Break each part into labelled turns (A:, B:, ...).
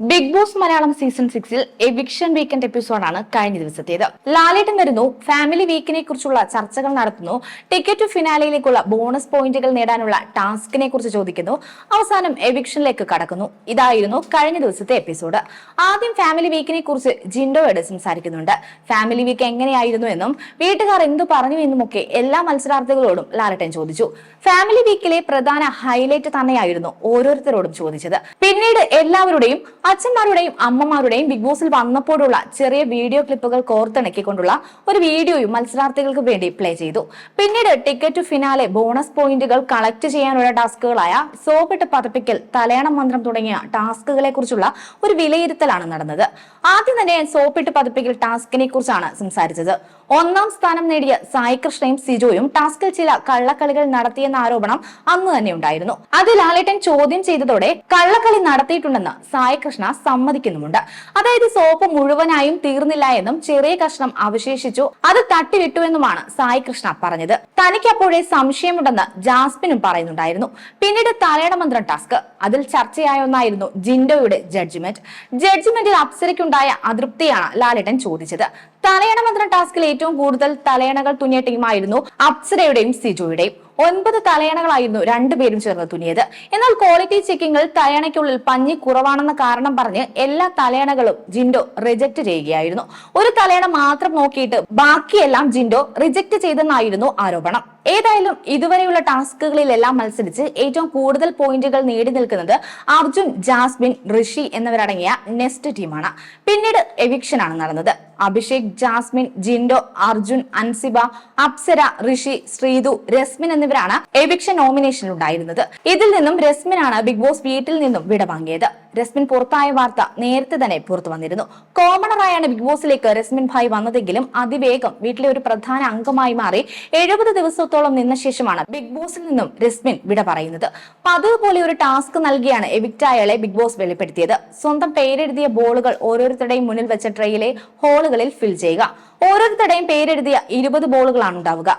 A: Big Boss Malayalam season സിക്സിൽ eviction weekend എപ്പിസോഡാണ് കഴിഞ്ഞ ദിവസത്തേത്. ലാലേട്ടൻ വരുന്നു ഫാമിലി വീക്കിനെ കുറിച്ചുള്ള ചർച്ചകൾ നടത്തുന്നു ടിക്കറ്റ് ഫിനാലയിലേക്കുള്ള ബോണസ് പോയിന്റുകൾ നേടാനുള്ള ടാസ്കിനെ കുറിച്ച് ചോദിക്കുന്നു അവസാനം എവിക്ഷനിലേക്ക് കടക്കുന്നു. ഇതായിരുന്നു കഴിഞ്ഞ ദിവസത്തെ എപ്പിസോഡ്. ആദ്യം ഫാമിലി വീക്കിനെ കുറിച്ച് ജിൻഡോയോട് സംസാരിക്കുന്നുണ്ട്. ഫാമിലി വീക്ക് എങ്ങനെയായിരുന്നു എന്നും വീട്ടുകാർ എന്തു പറഞ്ഞു എന്നുമൊക്കെ എല്ലാ മത്സരാർത്ഥികളോടും ലാലേട്ടൻ ചോദിച്ചു. ഫാമിലി വീക്കിലെ പ്രധാന ഹൈലൈറ്റ് തന്നെയായിരുന്നു ഓരോരുത്തരോടും ചോദിച്ചത്. പിന്നീട് എല്ലാവരുടെയും അച്ഛന്മാരുടെയും അമ്മമാരുടെയും ബിഗ് ബോസിൽ വന്നപ്പോഴുള്ള ചെറിയ വീഡിയോ ക്ലിപ്പുകൾ കോർത്തിണക്കിക്കൊണ്ടുള്ള ഒരു വീഡിയോയും മത്സരാർത്ഥികൾക്ക് വേണ്ടി പ്ലേ ചെയ്തു. പിന്നീട് ടിക്കറ്റ് ഫിനാലെ ബോണസ് പോയിന്റുകൾ കളക്ട് ചെയ്യാനുള്ള ടാസ്കുകളായ സോപ്പിട്ട് പതപ്പിക്കൽ തലയണ മന്ത്രം തുടങ്ങിയ ടാസ്കുകളെ കുറിച്ചുള്ള ഒരു വിലയിരുത്തലാണ് നടന്നത്. ആദ്യം തന്നെ സോപ്പിട്ട് പതിപ്പിക്കൽ ടാസ്കിനെ കുറിച്ചാണ് സംസാരിച്ചത്. ഒന്നാം സ്ഥാനം നേടിയ സായി കൃഷ്ണയും സിജോയും ടാസ്കിൽ ചില കള്ളക്കളികൾ നടത്തിയെന്ന ആരോപണം അന്ന് തന്നെ ഉണ്ടായിരുന്നു. അത് ലാലേട്ടൻ ചോദ്യം ചെയ്തതോടെ കള്ളക്കളി നടത്തിയിട്ടുണ്ടെന്ന് സായി കൃഷ്ണ സമ്മതിക്കുന്നുമുണ്ട്. അതായത് സോപ്പ് മുഴുവനായും തീർന്നില്ല എന്നും ചെറിയ കഷ്ണം അവശേഷിച്ചു അത് തട്ടിവിട്ടുവെന്നുമാണ് സായി കൃഷ്ണ പറഞ്ഞത്. തനിക്ക് അപ്പോഴേ സംശയമുണ്ടെന്ന് ജാസ്മിനും പറയുന്നുണ്ടായിരുന്നു. പിന്നീട് തലയുടെ മന്ത്രം ടാസ്ക്. അതിൽ ചർച്ചയായ ഒന്നായിരുന്നു ജിൻഡോയുടെ ജഡ്ജ്മെന്റ്. ജഡ്ജ്മെന്റിൽ അപ്സരയ്ക്കുണ്ടായ അതൃപ്തിയാണ് ലാലേട്ടൻ ചോദിച്ചത്. തലയണ മന്ത്രം ടാസ്കിൽ ഏറ്റവും കൂടുതൽ തലയണകൾ തുന്നിയ ടീമായിരുന്നു അപ്സരയുടെയും സിജോയുടെയും. ഒൻപത് തലയണകളായിരുന്നു രണ്ടുപേരും ചേർന്ന് തുന്നിയത്. എന്നാൽ ക്വാളിറ്റി ചെക്കിങ്ങിൽ തലയണയ്ക്കുള്ളിൽ പഞ്ഞി കുറവാണെന്ന കാരണം പറഞ്ഞ് എല്ലാ തലയണകളും ജിൻഡോ റിജക്ട് ചെയ്യുകയായിരുന്നു. ഒരു തലയണ മാത്രം നോക്കിയിട്ട് ബാക്കിയെല്ലാം ജിൻഡോ റിജക്ട് ചെയ്തെന്നായിരുന്നു ആരോപണം. ഏതായാലും ഇതുവരെയുള്ള ടാസ്കുകളിലെല്ലാം മത്സരിച്ച് ഏറ്റവും കൂടുതൽ പോയിന്റുകൾ നേടി നിൽക്കുന്നത് അർജുൻ ജാസ്മിൻ ഋഷി എന്നിവരടങ്ങിയ നെസ്റ്റ് ടീമാണ്. പിന്നീട് എവിക്ഷൻ ആണ് നടന്നത്. അഭിഷേക് ജാസ്മിൻ ജിൻഡോ അർജുൻ അൻസിബ അപ്സര ഋഷി ശ്രീതു രസ്മിൻ എന്നിവരാണ് എവിക്ഷൻ നോമിനേഷനിൽ ഉണ്ടായിരുന്നത് ഇതിൽ നിന്നും രസ്മിനാണ് ബിഗ് ബോസ് വീട്ടിൽ നിന്നും വിടവാങ്ങിയത്. രസ്മിൻ പുറത്തായ വാർത്ത നേരത്തെ തന്നെ പുറത്തു വന്നിരുന്നു. കോമണറായാണ് ബിഗ് ബോസിലേക്ക് രസ്മിൻ ഭായ് വന്നതെങ്കിലും അതിവേഗം വീട്ടിലെ ഒരു പ്രധാന അംഗമായി മാറി എഴുപത് ദിവസത്തോളം നിന്ന ശേഷമാണ് ബിഗ് ബോസിൽ നിന്നും രസ്മിൻ വിട പറയുന്നത്. പതിവ് പോലെ ഒരു ടാസ്ക് നൽകിയാണ് എവിക്റ്റായളെ ബിഗ് ബോസ് വെളിപ്പെടുത്തിയത്. സ്വന്തം പേരെഴുതിയ ബോളുകൾ ഓരോരുത്തരുടെയും മുന്നിൽ വെച്ച ട്രെയിലെ ഹോളുകളിൽ ഫിൽ ചെയ്യുക. ഓരോരുത്തരുടെയും പേരെഴുതിയ ഇരുപത് ബോളുകളാണ് ഉണ്ടാവുക.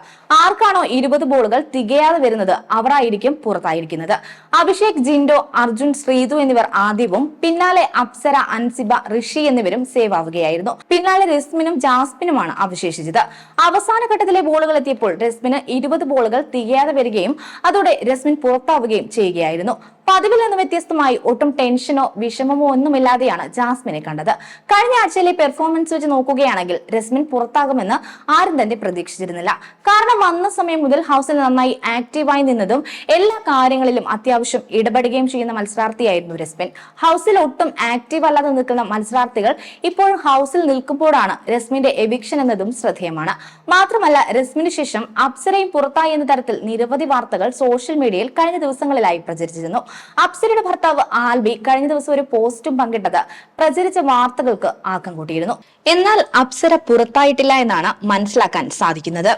A: ആർക്കാണോ ഇരുപത് ബോളുകൾ തികയാതെ വരുന്നത് അവരായിരിക്കും പുറത്തായിരിക്കുന്നത്. അഭിഷേക് ജിൻഡോ അർജുൻ ശ്രീതു എന്നിവർ ആദ്യവും പിന്നാലെ അപ്സര അൻസിബ ഋഷി എന്നിവരും സേവ് ആവുകയായിരുന്നു. പിന്നാലെ രസ്മിനും ജാസ്മിനുമാണ് അവശേഷിച്ചത്. അവസാന ഘട്ടത്തിലെ ബോളുകൾ എത്തിയപ്പോൾ രസ്മിന് ഇരുപത് ബോളുകൾ തികയാതെ വരികയും അതോടെ രസ്മിൻ പുറത്താവുകയും ചെയ്യുകയായിരുന്നു. പതിവിൽ നിന്ന് വ്യത്യസ്തമായി ഒട്ടും ടെൻഷനോ വിഷമമോ ഒന്നുമില്ലാതെയാണ് ജാസ്മിനെ കണ്ടത്. കഴിഞ്ഞ ആഴ്ചയിലെ പെർഫോമൻസ് വെച്ച് നോക്കുകയാണെങ്കിൽ രസ്മിൻ പുറത്താകുമെന്ന് ആരും തന്നെ പ്രതീക്ഷിച്ചിരുന്നില്ല. കാരണം വന്ന സമയം മുതൽ ഹൗസിൽ നന്നായി ആക്റ്റീവായി നിന്നതും എല്ലാ കാര്യങ്ങളിലും അത്യാവശ്യം ഇടപെടുകയും ചെയ്യുന്ന മത്സരാർത്ഥിയായിരുന്നു രസ്മിൻ. ഹൗസിൽ ഒട്ടും ആക്റ്റീവ് അല്ലാതെ നിൽക്കുന്ന മത്സരാർത്ഥികൾ ഇപ്പോഴും ഹൗസിൽ നിൽക്കുമ്പോഴാണ് രസ്മിന്റെ എവിക്ഷൻ എന്നതും ശ്രദ്ധേയമാണ്. മാത്രമല്ല രസ്മിന് ശേഷം അപ്സരയും പുറത്തായി എന്ന തരത്തിൽ നിരവധി വാർത്തകൾ സോഷ്യൽ മീഡിയയിൽ കഴിഞ്ഞ ദിവസങ്ങളിലായി പ്രചരിച്ചിരുന്നു. അപ്സരയുടെ ഭർത്താവ് ആൽബി കഴിഞ്ഞ ദിവസം ഒരു പോസ്റ്റും പങ്കിട്ടത് പ്രചരിച്ച വാർത്തകൾക്ക് ആക്കം കൂട്ടിയിരുന്നു. എന്നാൽ അപ്സര പുറത്തായിട്ടില്ല എന്നാണ് മനസ്സിലാക്കാൻ സാധിക്കുന്നത്.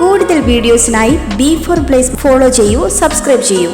B: കൂടുതൽ വീഡിയോസിനായി ബി ഫോർ പ്ലേസ് ഫോളോ ചെയ്യൂ സബ്സ്ക്രൈബ് ചെയ്യൂ.